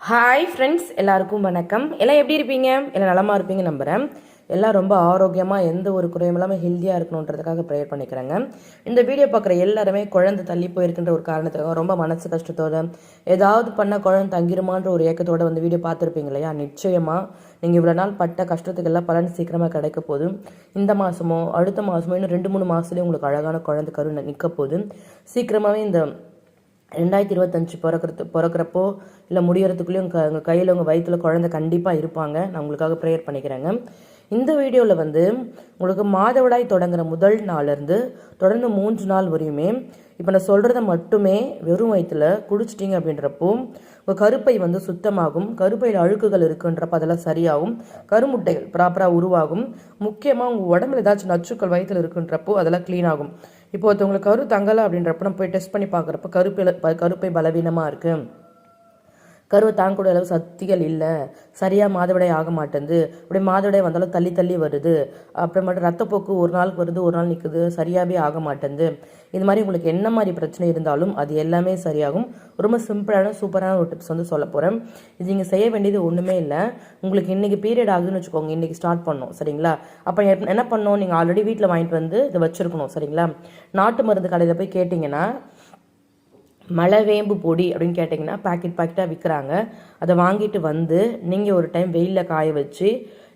Hi friends எல்லாருக்கும் வணக்கம். எல்லாம் எப்படி இருப்பீங்க? எல்லாம் நலமாக இருப்பீங்க நம்புகிறேன் எல்லாம் ரொம்ப ஆரோக்கியமாக எந்த ஒரு குறையும் இல்லாமல் ஹெல்த்தியாக இருக்கணுன்றதுக்காக ப்ரேயர் பண்ணிக்கிறேங்க. இந்த வீடியோ பார்க்குற எல்லாருமே குழந்தை தள்ளி போயிருக்கின்ற ஒரு காரணத்துக்காக ரொம்ப மனசு கஷ்டத்தோடு ஏதாவது பண்ண குழந்தை தங்கிருமான்ற ஒரு ஏக்கத்தோட வந்து வீடியோ பார்த்துருப்பீங்க இல்லையா? நிச்சயமாக நீங்கள் இவ்வளோ நாள் பட்ட கஷ்டத்துக்கு எல்லாம் பலன் சீக்கிரமாக கிடைக்க போதும் இந்த மாதமோ அடுத்த மாதமோ இன்னும் ரெண்டு மூணு மாதத்துலேயும் உங்களுக்கு அழகான குழந்தை கரு நிற்க போகுது. சீக்கிரமாகவே இந்த ரெண்டாயிரத்தி இருபத்தஞ்சு பிறக்கிறது பிறக்கிறப்போ இல்லை முடிகிறதுக்குள்ளேயும் க உங்கள் கையில் உங்கள் வயிற்றுல குழந்தை கண்டிப்பாக இருப்பாங்க. நான் உங்களுக்காக ப்ரேயர் பண்ணிக்கிறேங்க. இந்த வீடியோவில் வந்து உங்களுக்கு மாதவிடாய் தொடங்குற முதல் நாள்லேருந்து தொடர்ந்து மூன்று நாள் வரையுமே இப்போ நான் சொல்கிறத மட்டுமே வெறும் வயிற்றுல குடிச்சிட்டிங்க அப்படின்றப்போ உங்கள் கருப்பை வந்து சுத்தமாகும். கருப்பையில் அழுக்குகள் இருக்குன்றப்ப அதெல்லாம் சரியாகும். கருமுட்டைகள் ப்ராப்பராக உருவாகும். முக்கியமாக உங்கள் உடம்புல ஏதாச்சும் நச்சுக்கள் வயிற்றில் இருக்குன்றப்போ அதெல்லாம் க்ளீன் ஆகும். இப்போ ஒருத்தவங்களுக்கு கரு தங்கலை அப்படின்றப்ப நம்ம போய் டெஸ்ட் பண்ணி பார்க்குறப்ப கருப்பை கருப்பை பலவீனமாக இருக்குது கருவை தாங்கக்கூடிய அளவு சக்திகள் இல்லை. சரியாக மாதவிடாய் ஆக மாட்டேங்குது. அப்படியே மாதவிடாய் வந்தாலும் தள்ளி தள்ளி வருது. அப்புறமேட்டு ரத்தப்போக்கு ஒரு நாளுக்கு வருது ஒரு நாள் நிற்குது சரியாகவே ஆக மாட்டேங்குது. இது மாதிரி உங்களுக்கு என்ன மாதிரி பிரச்சனை இருந்தாலும் அது எல்லாமே சரியாகும். ரொம்ப சிம்பிளான சூப்பரான ஒரு டிப்ஸ் வந்து சொல்ல போகிறேன் இது நீங்கள் செய்ய வேண்டியது ஒன்றுமே இல்லை. உங்களுக்கு இன்றைக்கி பீரியட் ஆகுதுன்னு வச்சுக்கோங்க. இன்றைக்கி ஸ்டார்ட் பண்ணோம் சரிங்களா? அப்போ என்ன பண்ணோம் நீங்கள் ஆல்ரெடி வீட்டில் வாங்கிட்டு வந்து இதை வச்சுருக்கணும். சரிங்களா? நாட்டு மருந்து கடையில் போய் கேட்டிங்கன்னா மலைவேம்பு பொடி அப்படின்னு கேட்டிங்கன்னா பாக்கெட் பாக்கெட்டாக விற்கிறாங்க அதை வாங்கிட்டு வந்து நீங்கள் ஒரு டைம் வெயிலில் காய வச்சு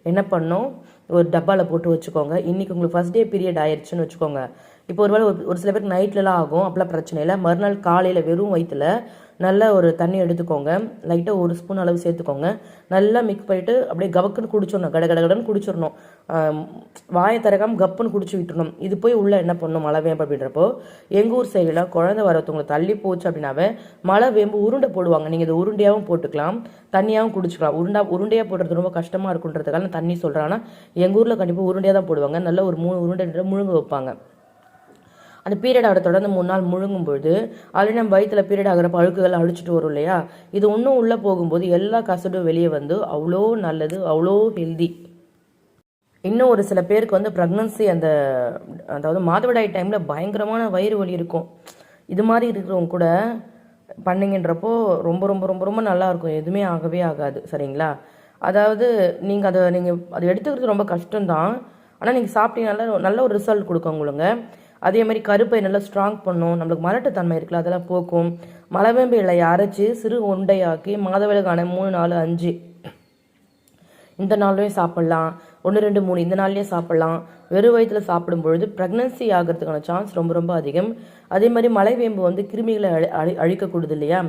என்ன பண்ணோம்? ஒரு டப்பாவில் போட்டு வச்சுக்கோங்க. இன்றைக்கி உங்களுக்கு ஃபஸ்ட் டே பீரியட் ஆயிடுச்சுன்னு வச்சுக்கோங்க. இப்போ ஒரு வேளை ஒரு சில பேருக்கு நைட்லலாம் ஆகும். அப்போலாம் பிரச்சனை இல்லை. மறுநாள் காலையில் வெறும் வயிற்றுல நல்ல ஒரு தண்ணி எடுத்துக்கோங்க. லைட்டாக ஒரு ஸ்பூன் அளவு சேர்த்துக்கோங்க. நல்லா மிக்ஸ் பண்ணிவிட்டு அப்படியே கவக்குன்னு குடிச்சிடணும். கட கடகடன்னு குடிச்சிடணும். வாயை திறக்காமல் கப்புன்னு குடிச்சு விட்டுணும் இது போய் உள்ளே என்ன பண்ணணும்? மழை வேம்பு அப்படின்றப்போ எங்கள் ஊர் சைடில் குழந்தை வரத்தவங்களை தள்ளி போச்சு அப்படின்னாவே மழை வேம்பு உருண்டை போடுவாங்க. நீங்கள் இதை உருண்டையாகவும் போட்டுக்கலாம். தண்ணியாகவும் குடிச்சிக்கலாம். உருண்டா உருண்டையாக போடுறது ரொம்ப கஷ்டமாக இருக்குன்றதுக்காக நான் தண்ணி சொல்கிறேன் ஆனால் எங்கள் ஊரில் கண்டிப்பாக உருண்டையாக தான் போடுவாங்க. நல்ல ஒரு மூணு உருண்டை முழுங்க வைப்பாங்க. அந்த பீரியட் ஆகிற தொடர்ந்து மூணு நாள் முழுங்கும் பொழுது ஆல்ரெடி நம்ம வயிற்றில் பீரியட் ஆகிற பழுக்குகள் அழிச்சிட்டு வரும் இல்லையா? இது இன்னும் உள்ளே போகும்போது எல்லா கசடும் வெளியே வந்து அவ்வளோ நல்லது அவ்வளோ ஹெல்தி இன்னும் ஒரு சில பேருக்கு வந்து ப்ரெக்னன்சி அந்த அதாவது மாதவிடாய் டைமில் பயங்கரமான வயிறு வலி இருக்கும். இது மாதிரி இருக்கிறவங்க கூட பண்ணிங்கன்றப்போ ரொம்ப ரொம்ப ரொம்ப ரொம்ப நல்லாயிருக்கும் எதுவுமே ஆகவே ஆகாது சரிங்களா? அதாவது நீங்கள் அதை நீங்கள் அதை எடுத்துக்கிறது ரொம்ப கஷ்டம்தான். ஆனால் நீங்கள் சாப்பிட்டீங்கனால நல்ல ஒரு ரிசல்ட் கொடுக்கும் உங்களுக்கு. அதே மாதிரி கருப்பை நல்லா ஸ்ட்ராங் பண்ணும். நம்மளுக்கு மலட்டுத்தன்மை இருக்குல்ல அதெல்லாம் போக்கும். மலவேம்பு இலையை அரைச்சி சிறு உண்டையாக்கி மாதவிலகான மூணு நாலு அஞ்சு. இந்த நாள்லையும் சாப்பிட்லாம். ஒன்று ரெண்டு மூணு இந்த நாள்லேயே சாப்பிட்லாம். வெறும் வயிற்றில் சாப்பிடும் பொழுது ப்ரெக்னன்சி ஆகிறதுக்கான சான்ஸ் ரொம்ப ரொம்ப அதிகம். அதே மாதிரி மலைவேம்பு வந்து கிருமிகளை அழி அழி அழிக்கக்கூடுது இல்லையா?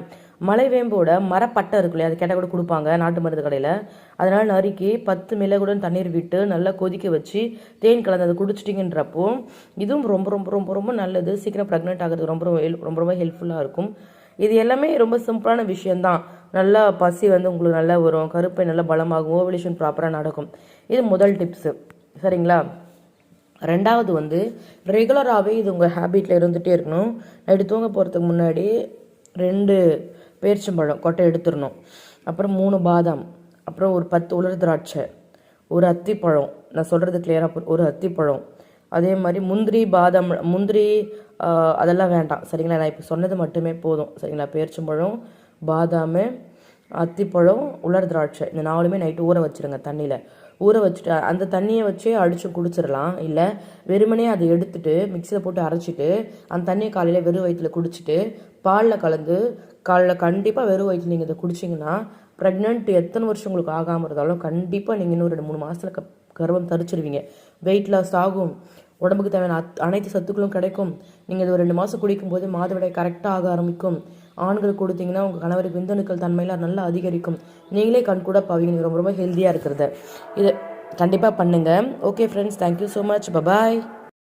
மலைவேம்போட மரப்பட்டை இருக்கு இல்லையா? அது கேட்டால் கூட கொடுப்பாங்க நாட்டு மருந்து கடையில். அதனால் நறுக்கி பத்து மிளகுடன் தண்ணீர் விட்டு நல்லா கொதிக்க வச்சு தேன் கலந்து அதை குடிச்சிட்டிங்கன்றப்போ இதுவும் ரொம்ப ரொம்ப ரொம்ப ரொம்ப நல்லது. சீக்கிரம் ப்ரெக்னென்ட் ஆகிறது ரொம்ப ரொம்ப ரொம்ப ரொம்ப ஹெல்ப்ஃபுல்லாக இருக்கும். இது எல்லாமே ரொம்ப சிம்பிளான விஷயந்தான் நல்லா பசி வந்து உங்களுக்கு நல்லா வரும். கருப்பை நல்லா பலமாகும். ஓவலேஷன் ப்ராப்பராக நடக்கும். இது முதல் டிப்ஸு சரிங்களா? ரெண்டாவது வந்து ரெகுலராகவே இது உங்கள் ஹேபிட்டில் இருந்துகிட்டே இருக்கணும். நைட்டு தூங்க போகிறதுக்கு முன்னாடி ரெண்டு பேரிச்சம்பழம் கொட்டை எடுத்துடணும். அப்புறம் மூணு பாதாம் அப்புறம் ஒரு பத்து உலர் திராட்சை ஒரு அத்திப்பழம் நான் சொல்கிறது கிளியராக ஒரு அத்திப்பழம் அதே மாதிரி முந்திரி பாதாம் முந்திரி அதெல்லாம் வேண்டாம். சரிங்களா? நான் இப்போ சொன்னது மட்டுமே போதும். சரிங்களா? பேரிச்சம்பழம் பாதாம் அத்திப்பழம் உலர் திராட்சை. இந்த நாலுமே நைட்டு ஊற வச்சுருங்க தண்ணியில். ஊற வச்சுட்டு அந்த தண்ணியை வச்சே அடித்து குடிச்சிடலாம். இல்லை வெறுமனே அதை எடுத்துட்டு மிக்சியில் போட்டு அரைச்சிட்டு அந்த தண்ணியை காலையில் வெறும் வயிற்றில் குடிச்சிட்டு பாலில் கலந்து காலைல கண்டிப்பாக வெறும் வயிற்றில் நீங்கள் இதை குடிச்சிங்கன்னா ப்ரெக்னென்ட் எத்தனை வருஷம் உங்களுக்கு ஆகாமல் இருந்தாலும் கண்டிப்பாக நீங்கள் இன்னும் ரெண்டு மூணு மாதத்தில் க கர்வம் தரிச்சிடுவீங்க வெயிட் லாஸ் ஆகும். உடம்புக்கு தேவையான அத் அனைத்து சத்துக்களும் கிடைக்கும். நீங்கள் இது ஒரு ரெண்டு மாதம் குடிக்கும்போது மாதவிடாய் கரெக்டாக ஆக ஆரம்பிக்கும். ஆண்கள் கொடுத்தீங்கன்னா உங்கள் கணவருக்கு விந்தணுக்கள் தன்மையில் நல்லா அதிகரிக்கும். நீங்களே கண் கூட பாவீங்க. நீங்கள் ரொம்ப ரொம்ப ஹெல்த்தியாக இருக்கிறத. இதை கண்டிப்பாக பண்ணுங்கள் okay friends thank you so much bye bye